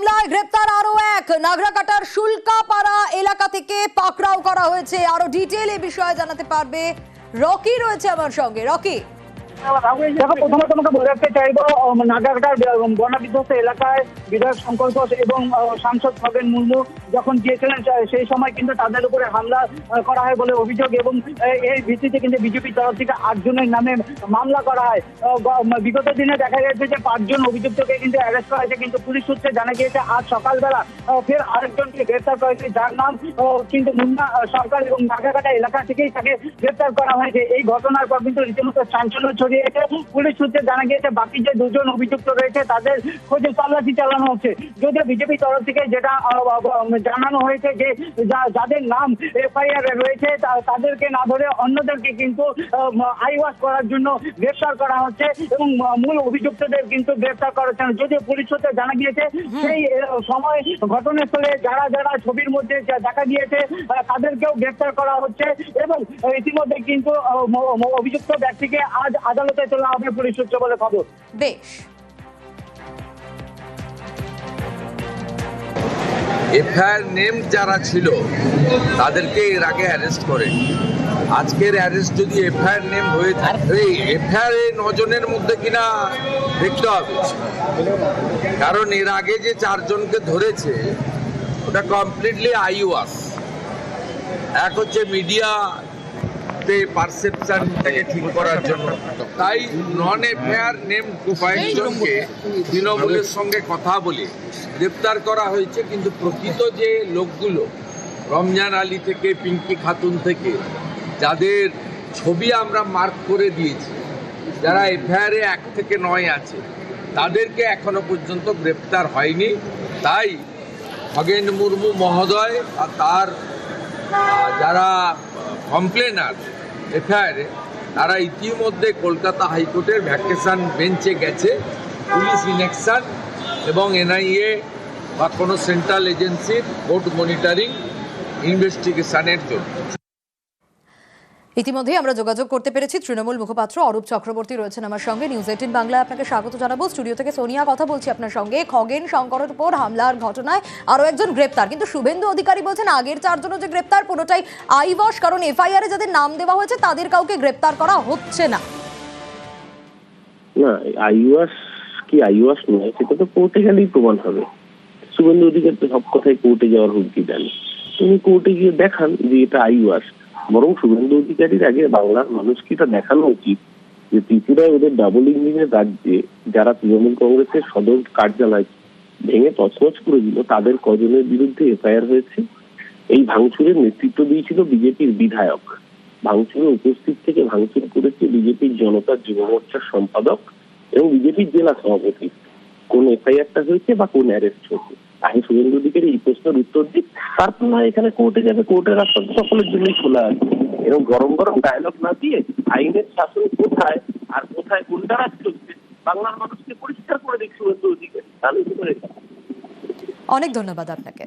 মামলায় গ্রেপ্তার আরও এক। নাগরাকাটার শুল্কাপাড়া এলাকা থেকে পাকড়াও করা হয়েছে। আরও ডিটেল এ বিষয়ে জানাতে পারবে রকি রয়েছে আমার সঙ্গে। রকি। দেখো, প্রথমে তোমাকে বিধ্বস্ত এলাকায় বিধায়ক শঙ্কর ঘোষ এবং সাংসদ খগেন মুর্মু যখন গিয়েছিলেন সেই সময় কিন্তু তাদের উপরে হামলা করা হয় বলে অভিযোগ এবং এই ভিত্তিতে কিন্তু বিজেপির তরফ থেকে আটজনের নামে মামলা করা হয়। বিগত দিনে দেখা গেছে যে পাঁচজন অভিযুক্তকে কিন্তু অ্যারেস্ট করা হয়েছে, কিন্তু পুলিশ সূত্রে জানা গিয়েছে, আজ সকালবেলা ফের আরেকজনকে গ্রেপ্তার করা হয়েছে, যার নাম কিন্তু মুন্না সরকার এবং নাগাঘাটা এলাকা থেকেই তাকে গ্রেপ্তার করা হয়েছে। এই ঘটনার পর কিন্তু রীতিমতো চাঞ্চল্য ছড়িয়েছে পুলিশ সূত্রে জানা গিয়েছে বাকি যে দুজন অভিযুক্ত রয়েছে তাদের খোঁজে তল্লাশি চালানো হচ্ছে। যদিও বিজেপি তরফ থেকে যেটা জানানো হয়েছে যে যাদের নাম এফআইআর রয়েছে তাদেরকে না ধরে অন্যদেরকে কিন্তু আই ওয়াশ করার জন্য গ্রেফতার করা হচ্ছে এবং মূল অভিযুক্তদের কিন্তু গ্রেফতার করা হচ্ছে। যদিও পুলিশ সূত্রে জানা গিয়েছে সেই সময় ঘটনাস্থলে যারা যারা ছবির মধ্যে দেখা গিয়েছে তাদেরকেও গ্রেফতার করা হচ্ছে এবং ইতিমধ্যে কিন্তু অভিযুক্ত ব্যক্তিকে আজ আদালতে তোলা হবে পুলিশ সূত্রে বলে খবর। বেশ। এফআইআর নেম যারা ছিল তাদেরকে এর আগে অ্যারেস্ট করে। আজকের অ্যারেস্ট যদি এফআইআর নেম হয়ে থাকে এফআইআর এই নজনের মধ্যে কিনা দেখতে হবে। কারণ এর আগে যে চারজনকে ধরেছে ওটা কমপ্লিটলি আইওয়াস। এক হচ্ছে মিডিয়া তে পারসেপশনটাকে ঠিক করার জন্য। তাই নন এফআইআর নেম কয়েকজনকে তৃণমূলের সঙ্গে কথা বলে গ্রেপ্তার করা হয়েছে, কিন্তু প্রকৃত যে লোকগুলো, রমজান আলী থেকে, পিঙ্কি খাতুন থেকে, যাদের ছবি আমরা মার্ক করে দিয়েছি, যারা এফআইআরে এক থেকে নয় আছে, তাদেরকে এখনও পর্যন্ত গ্রেপ্তার হয়নি। তাই খগেন মুর্মু মহোদয় আর তার যারা কমপ্লেনার, এফআইআরে তারা ইতিমধ্যে কলকাতা হাইকোর্টের ভ্যাকেশন বেঞ্চে গেছে। পুলিশ ইনেকশান এবং এনআইএ বা কোনো সেন্ট্রাল এজেন্সির কোর্ট মনিটরিং ইনভেস্টিগেশানের জন্য। ইতিমধ্যেই আমরা যোগাযোগ করতে পেরেছি। তৃণমূল মুখপাত্র অরূপ চক্রবর্তী রয়েছেন আমার সঙ্গে। নিউজ এইটিন বাংলায় আপনাকে স্বাগত জানাব। স্টুডিও থেকে সোনিয়া কথা বলছি আপনার সঙ্গে। খগেন, শঙ্করের উপর হামলার ঘটনায় আরও একজন গ্রেপ্তার। কিন্তু শুভেন্দু অধিকারী বলছেন, আগের চারজনও যে গ্রেপ্তার, পুরোটাই আইওয়াশ। কারণ এফআইআর যাদের নাম দেওয়া হয়েছে, তাদের কাউকে গ্রেপ্তার করা হচ্ছে না। না আইওয়াস কি আইওয়াস নয়, সেটা তো কোর্টে গেলেই প্রমাণ হবে। শুভেন্দু অধিকার তো সব কথাই কোর্টে যাওয়ার হুমকি দেন। তুমি কোর্টে গিয়ে দেখান যে এটা আইওয়াস বরং শুভেন্দু অধিকারীর আগে বাংলার মানুষকে এটা দেখানো উচিত যে ত্রিপুরায় ওদের ডাবল ইঞ্জিনের রাজ্যে যারা তৃণমূল কংগ্রেসের সদর কার্যালয় ভেঙে তছনছ করে দিল তাদের কজনের বিরুদ্ধে এফআইআর হয়েছে? এই ভাঙচুরের নেতৃত্ব দিয়েছিল বিজেপির বিধায়ক। ভাঙচুরে উপস্থিত থেকে ভাঙচুর করেছে বিজেপির জনতার যুব মোর্চার সম্পাদক এবং বিজেপির জেলা সভাপতি। কোন এফআইআরটা হয়েছে বা কোন অ্যারেস্ট হয়েছে? আমি শুভেন্দু দিকের এই প্রশ্নের উত্তর দিই তারপর না, এখানে কোর্টে যাবে কোর্টের রাস্তা সকলের জন্যই খোলা আছে। এরকম গরম গরম ডায়লগ না দিয়ে আইনের শাসন কোথায় আর কোথায় কোনটা রাজ চলছে? বাংলার মানুষকে পরিষ্কার করে দিক শুভেন্দু অধিকারী তাহলে কি করে? অনেক ধন্যবাদ আপনাকে।